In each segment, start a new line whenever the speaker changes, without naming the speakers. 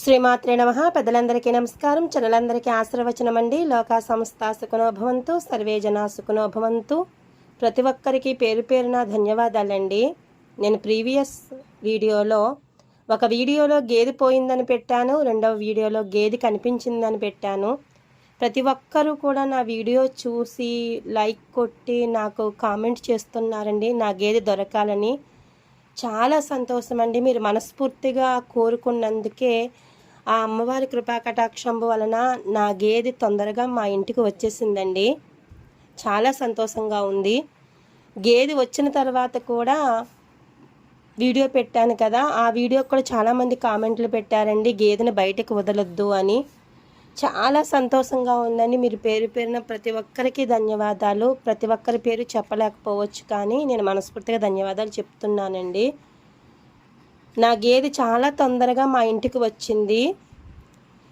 శ్రీమాత్రే నమ. పెద్దలందరికీ నమస్కారం. చిన్నలందరికీ ఆశీర్వచనం అండి లోకా సంస్థ సుఖనోభవంతు. సర్వే జన సుఖనోభవంతు. ప్రతి ఒక్కరికి పేరు పేరున ధన్యవాదాలండి. నేను ప్రీవియస్ వీడియోలో ఒక వీడియోలో గేదె పోయిందని పెట్టాను. రెండవ వీడియోలో గేదె కనిపించిందని పెట్టాను. ప్రతి ఒక్కరూ కూడా నా వీడియో చూసి లైక్ కొట్టి నాకు కామెంట్ చేస్తున్నారండి. నా గేదె దొరకాలని చాలా సంతోషం అండి మీరు మనస్ఫూర్తిగా కోరుకున్నందుకే ఆ అమ్మవారి కృపా కటాక్షంబు వలన నా గేదె తొందరగా మా ఇంటికి వచ్చేసిందండి. చాలా సంతోషంగా ఉంది. గేదె వచ్చిన తర్వాత కూడా వీడియో పెట్టాను కదా ఆ వీడియో కూడా చాలామంది కామెంట్లు పెట్టారండి గేదెని బయటకు వదలొద్దు అని. చాలా సంతోషంగా ఉందండి. మీరు పేరు పేరున ప్రతి ఒక్కరికి ధన్యవాదాలు. ప్రతి ఒక్కరి పేరు చెప్పలేకపోవచ్చు కానీ నేను మనస్ఫూర్తిగా ధన్యవాదాలు చెప్తున్నానండి. నా గేదె చాలా తొందరగా మా ఇంటికి వచ్చింది.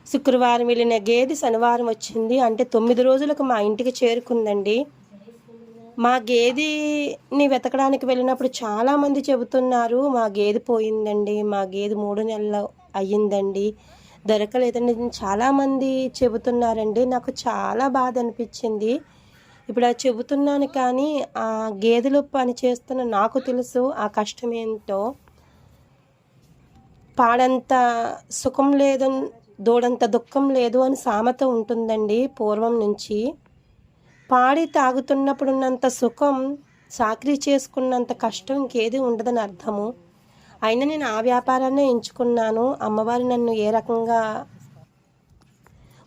శుక్రవారం వెళ్ళిన గేదె శనివారం వచ్చింది. అంటే తొమ్మిది రోజులకు మా ఇంటికి చేరుకుందండి. మా గేదెని వెతకడానికి వెళ్ళినప్పుడు చాలామంది చెబుతున్నారు మా గేదె పోయిందండి మా గేదె మూడు నెలలు అయ్యిందండి. దొరకలేదండి. చాలామంది చెబుతున్నారండి. నాకు చాలా బాధ అనిపించింది. ఇప్పుడు అది చెబుతున్నాను కానీ ఆ గేదెలు పని చేస్తున్న నాకు తెలుసు ఆ కష్టం ఏంటో. పాడంత సుఖం లేదు దూడంత దుఃఖం లేదు అని సామెత ఉంటుందండి పూర్వం నుంచి. పాడి తాగుతున్నప్పుడున్నంత సుఖం చాకరీ చేసుకున్నంత కష్టం ఇంకేది ఉండదని అర్థము. అయినా నేను ఆ వ్యాపారాన్నే ఎంచుకున్నాను. అమ్మవారు నన్ను ఏ రకంగా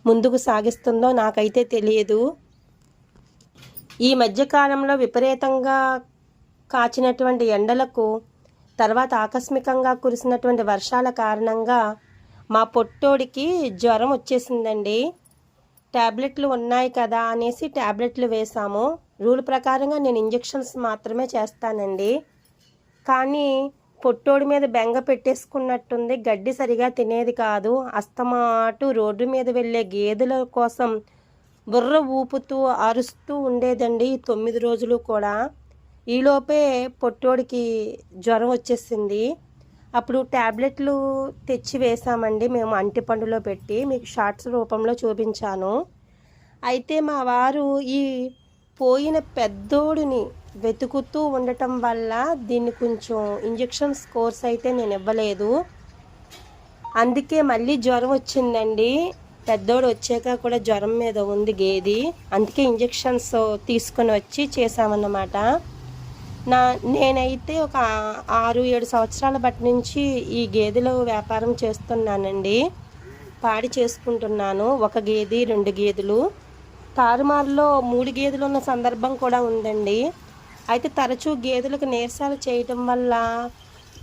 ముందుకు సాగిస్తుందో నాకైతే తెలియదు. ఈ మధ్యకాలంలో విపరీతంగా కాచినటువంటి ఎండలకు తర్వాత ఆకస్మికంగా కురిసినటువంటి వర్షాల కారణంగా మా పొట్టోడికి జ్వరం వచ్చేసిందండి. ట్యాబ్లెట్లు ఉన్నాయి కదా అనేసి ట్యాబ్లెట్లు వేసాము రూల్ ప్రకారంగా నేను ఇంజెక్షన్స్ మాత్రమే చేస్తానండి. కానీ పొట్టోడి మీద బెంగ పెట్టేసుకున్నట్టుంది. గడ్డి సరిగా తినేది కాదు. అస్తమాటు రోడ్డు మీద వెళ్ళే గేదెల కోసం బుర్ర ఊపుతూ అరుస్తూ ఉండేదండి తొమ్మిది రోజులు కూడా. ఈలోపే పొట్టోడికి జ్వరం వచ్చేసింది. అప్పుడు ట్యాబ్లెట్లు తెచ్చి వేసామండి. మేము అంటిపండులో పెట్టి మీకు షార్ట్స్ రూపంలో చూపించాను. అయితే మా వారు ఈ పోయిన పెద్దోడిని వెతుకుతూ ఉండటం వల్ల దీన్ని కొంచెం ఇంజెక్షన్స్ కోర్స్ అయితే నేను ఇవ్వలేదు. అందుకే మళ్ళీ జ్వరం వచ్చిందండి. పెద్దోడు వచ్చాక కూడా జ్వరం మీద ఉంది గేది. అందుకే ఇంజెక్షన్స్ తీసుకొని వచ్చి చేసామన్నమాట నా నేనైతే ఒక ఆరు ఏడు సంవత్సరాల బట్టి నుంచి ఈ గేదెల వ్యాపారం చేస్తున్నానండి. పాడి చేసుకుంటున్నాను. ఒక గేది రెండు గేదెలు. తారుమారులో మూడు గేదెలు ఉన్న సందర్భం కూడా ఉందండి. అయితే తరచూ గేదెలకు నీరసాలు చేయటం వల్ల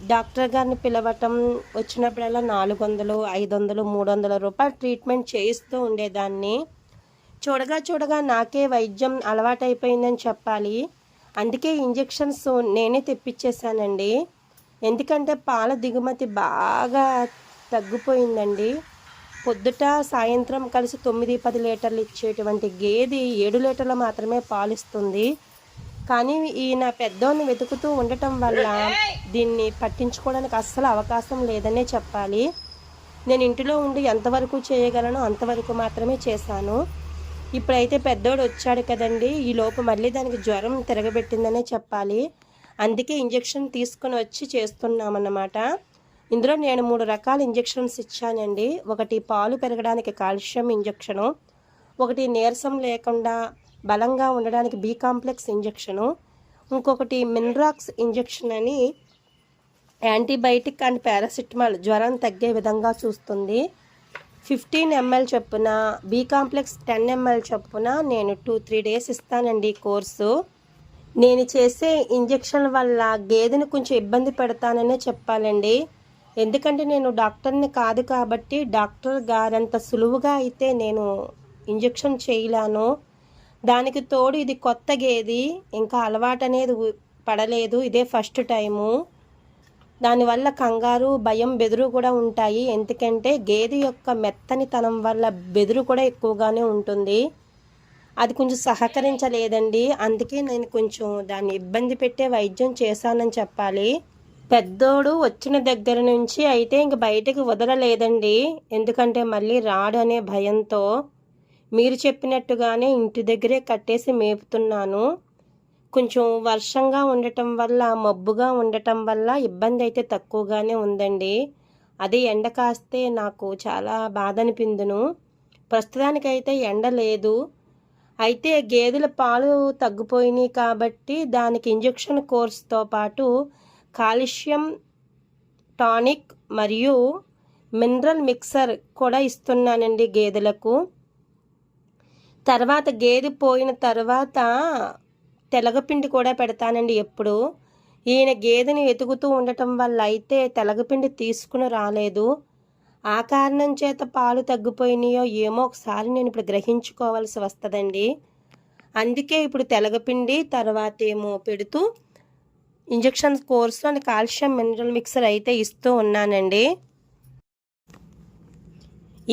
డాక్టర్ గారిని పిలవటం వచ్చినప్పుడల్లా నాలుగు వందలు ఐదు వందలు మూడు వందల రూపాయలు ట్రీట్మెంట్ చేయిస్తూ ఉండేదాన్ని. చూడగా చూడగా నాకే వైద్యం అలవాటైపోయిందని చెప్పాలి. అందుకే ఇంజెక్షన్స్ నేనే తెప్పించేశానండి. ఎందుకంటే పాల దిగుమతి బాగా తగ్గిపోయిందండి. పొద్దుట సాయంత్రం కలిసి తొమ్మిది పది లీటర్లు ఇచ్చేటువంటి గేది ఏడు లీటర్లు మాత్రమే పాలిస్తుంది. కానీ ఈయన పెద్దోని వెతుకుతూ ఉండటం వల్ల దీన్ని పట్టించుకోవడానికి అస్సలు అవకాశం లేదనే చెప్పాలి. నేను ఇంటిలో ఉండి ఎంతవరకు చేయగలను అంతవరకు మాత్రమే చేశాను. ఇప్పుడైతే పెద్దోడు వచ్చాడు కదండి. ఈ లోపు మళ్ళీ దానికి జ్వరం తిరగబెట్టిందనే చెప్పాలి. అందుకే ఇంజెక్షన్ తీసుకొని వచ్చి చేస్తున్నామన్నమాట. ఇందులో నేను మూడు రకాల ఇంజెక్షన్స్ ఇచ్చానండి. ఒకటి పాలు పెరగడానికి కాల్షియం ఇంజెక్షను ఒకటి నీరసం లేకుండా బలంగా ఉండడానికి బి కాంప్లెక్స్ ఇంజెక్షను ఇంకొకటి మినరాక్స్ ఇంజెక్షన్ అని యాంటీబయాటిక్ అండ్ పారాసిటమాల్ జ్వరం తగ్గే విధంగా చూస్తుంది. ఫిఫ్టీన్ ఎంఎల్ చొప్పున బీ కాంప్లెక్స్ టెన్ ఎంఎల్ చొప్పున నేను టూ త్రీ డేస్ ఇస్తానండి కోర్సు. నేను చేసే ఇంజెక్షన్ వల్ల గేదెను కొంచెం ఇబ్బంది పెడతాననే చెప్పాలండి. ఎందుకంటే నేను డాక్టర్ని కాదు కాబట్టి డాక్టర్ గారంత సులువుగా అయితే నేను ఇంజెక్షన్ చేయలేను. దానికి తోడు ఇది కొత్త గేది ఇంకా అలవాటు అనేది పడలేదు. ఇదే ఫస్ట్ టైము. దానివల్ల కంగారు భయం బెదురు కూడా ఉంటాయి. ఎందుకంటే గేదె యొక్క మెత్తనితనం వల్ల బెదురు కూడా ఎక్కువగానే ఉంటుంది. అది కొంచెం సహకరించలేదండి. అందుకే నేను కొంచెం దాన్ని ఇబ్బంది పెట్టే వైద్యం చేశానని చెప్పాలి. పెద్దోడు వచ్చిన దగ్గర నుంచి అయితే ఇంక బయటకు వదలలేదండి. ఎందుకంటే మళ్ళీ రాడు అనే భయంతో మీరు చెప్పినట్టుగానే ఇంటి దగ్గరే కట్టేసి మేపుతున్నాను. కొంచెం వర్షంగా ఉండటం వల్ల మబ్బుగా ఉండటం వల్ల ఇబ్బంది అయితే తక్కువగానే ఉందండి. అదే ఎండ కాస్తే నాకు చాలా బాధ అనిపిందును ప్రస్తుతానికైతే ఎండ లేదు. అయితే గేదెల పాలు తగ్గిపోయినాయి కాబట్టి దానికి ఇంజెక్షన్ కోర్స్తో పాటు కాల్షియం టానిక్ మరియు మినరల్ మిక్సర్ కూడా ఇస్తున్నానండి గేదెలకు. తర్వాత గేదె పోయిన తర్వాత తెలగపిండి కూడా పెడతానండి ఎప్పుడు. ఈయన గేదెని వెతుకుతూ ఉండటం వల్ల అయితే తెలగపిండి తీసుకుని రాలేదు. ఆ కారణం చేత పాలు తగ్గిపోయినాయో ఏమో ఒకసారి నేను ఇప్పుడు గ్రహించుకోవాల్సి వస్తుందండి. అందుకే ఇప్పుడు తెలగపిండి తర్వాత ఏమో పెడుతూ injection course calcium mineral mixer అయితే ఇస్తూ ఉన్నానండి.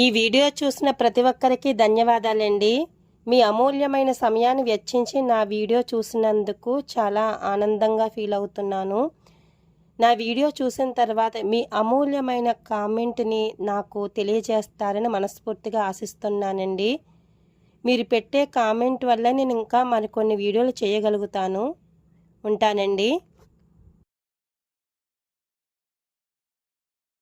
ఈ వీడియో చూసిన ప్రతి ఒక్కరికి ధన్యవాదాలండి. మీ అమూల్యమైన సమయాన్ని వెచ్చించి నా వీడియో చూసినందుకు చాలా ఆనందంగా ఫీల్ అవుతున్నాను. నా వీడియో చూసిన తర్వాత మీ అమూల్యమైన కామెంట్ని నాకు తెలియజేస్తారని మనస్ఫూర్తిగా ఆశిస్తున్నానండి. మీరు పెట్టే కామెంట్ వల్ల నేను ఇంకా మరికొన్ని వీడియోలు చేయగలుగుతాను. ఉంటానండి.